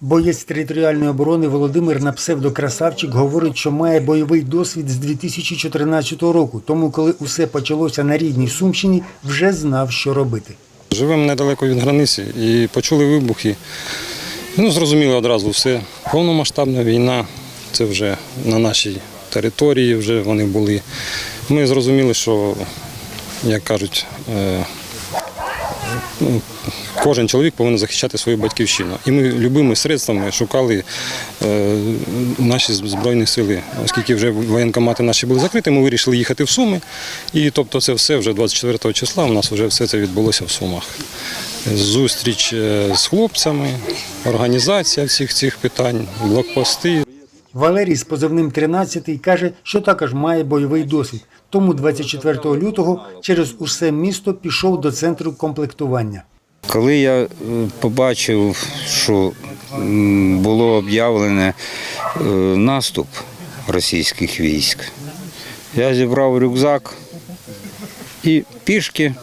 Боєць територіальної оборони Володимир на псевдокрасавчик говорить, що має бойовий досвід з 2014 року. Тому, коли усе почалося на рідній Сумщині, вже знав, що робити. Живемо недалеко від границі і почули вибухи. Ну, зрозуміли одразу все. Повномасштабна війна, це вже на нашій території вже вони були. Ми зрозуміли, що, як кажуть, е, ну, кожен чоловік повинен захищати свою батьківщину. І ми любими средствами шукали е, наші збройні сили. Оскільки вже воєнкомати наші були закриті, ми вирішили їхати в Суми. І тобто це все вже 24 числа у нас вже все це відбулося в Сумах. Зустріч е, з хлопцями, організація всіх цих питань, блокпости. Валерій з позивним 13 каже, що також має бойовий досвід. Тому 24 лютого через усе місто пішов до центру комплектування. Коли я е, побачив, що було об'явлене е, наступ російських військ, я зібрав рюкзак і пішки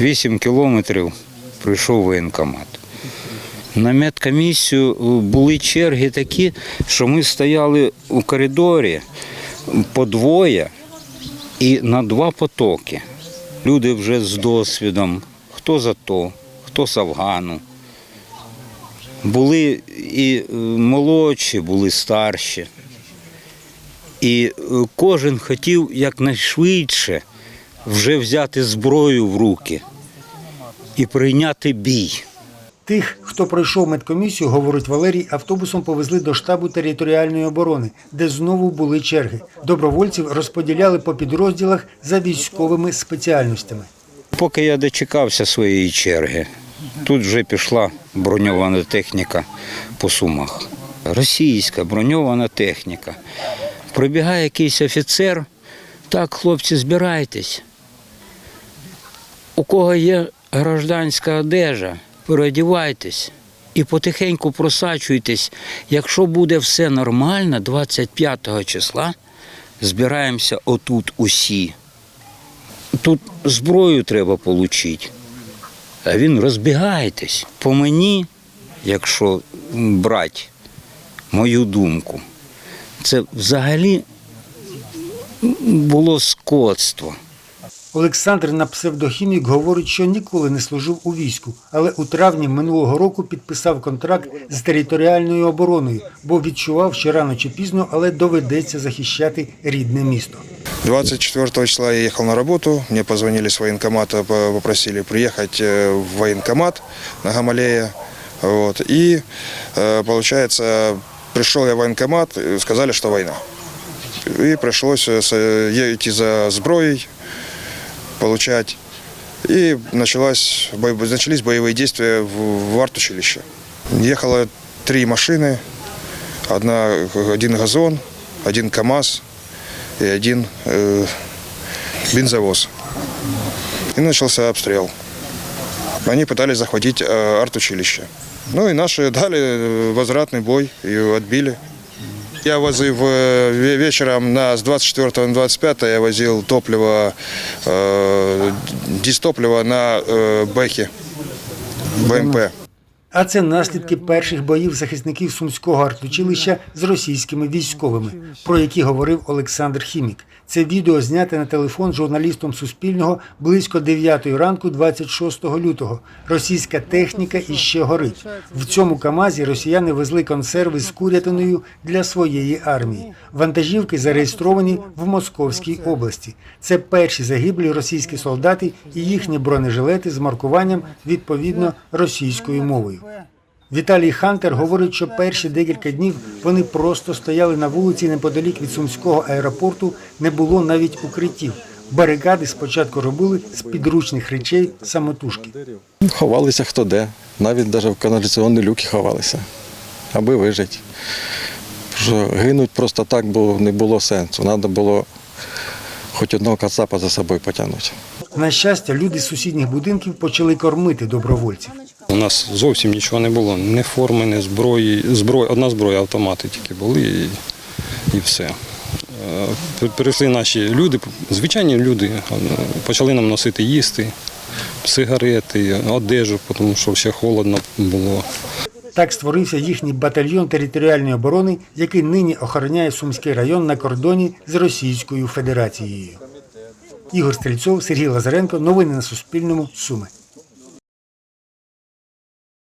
8 кілометрів прийшов воєнкомат. На медкомісію е, були черги такі, що ми стояли у коридорі по двоє і на два потоки. Люди вже з досвідом, хто з АТО, хто з Афгану. Були і е, молодші, були старші. І е, кожен хотів якнайшвидше вже взяти зброю в руки і прийняти бій. Тих, хто пройшов медкомісію, говорить Валерій, автобусом повезли до штабу територіальної оборони, де знову були черги. Добровольців розподіляли по підрозділах за військовими спеціальностями. Поки я дочекався своєї черги, тут вже пішла броньована техніка по сумах. Російська броньована техніка. Прибігає якийсь офіцер. Так, хлопці, збирайтесь. У кого є гражданська одежа, переодівайтесь і потихеньку просачуйтесь. Якщо буде все нормально, 25 числа збираємося отут усі. Тут зброю треба отримати. А він розбігайтесь. По мені, якщо брати мою думку, це взагалі було скотство. Олександр на псевдохімік говорить, що ніколи не служив у війську, але у травні минулого року підписав контракт з територіальною обороною, бо відчував, що рано чи пізно, але доведеться захищати рідне місто. 24 числа я ехал на работу, мне позвонили с военкомата, по- попросили приехать э, в военкомат на Гамалея. Вот. И, э, получается, пришел я в военкомат, э, сказали, что война. И пришлось э, с- э, идти за сброей, Получать. И началась, начались боевые действия в, в арт-училище. Ехало три машины, одна, один газон, один КАМАЗ и один э, бензовоз. И начался обстрел. Они пытались захватить э, арт-училище. Ну и наши дали э, возвратный бой и отбили. Я возил ве- вечером на, с 24 на 25 я возил топливо, э, дистопливо на э, Бэхе, БМП. А це наслідки перших боїв захисників сумського артучилища з російськими військовими, про які говорив Олександр Хімік. Це відео зняте на телефон журналістом Суспільного близько 9 ранку 26 лютого. Російська техніка іще горить. В цьому КАМАЗі росіяни везли консерви з курятиною для своєї армії. Вантажівки зареєстровані в Московській області. Це перші загиблі російські солдати і їхні бронежилети з маркуванням відповідно російською мовою. Віталій Хантер говорить, що перші декілька днів вони просто стояли на вулиці неподалік від сумського аеропорту, не було навіть укриттів. Барикади спочатку робили з підручних речей самотужки. Ховалися хто де. Навіть навіть в каналізаційні люки ховалися, аби вижити. Що гинуть просто так, бо не було сенсу. Треба було хоч одного кацапа за собою потягнути. На щастя, люди з сусідніх будинків почали кормити добровольців. У нас зовсім нічого не було, ні форми, ні зброї. Зброї, одна зброя, автомати тільки були і, і все. Е, Перейшли наші люди, звичайні люди, е, почали нам носити їсти, сигарети, одежу, тому що ще холодно було. Так створився їхній батальйон територіальної оборони, який нині охороняє Сумський район на кордоні з Російською Федерацією. Ігор Стрільцов, Сергій Лазаренко. Новини на Суспільному. Суми.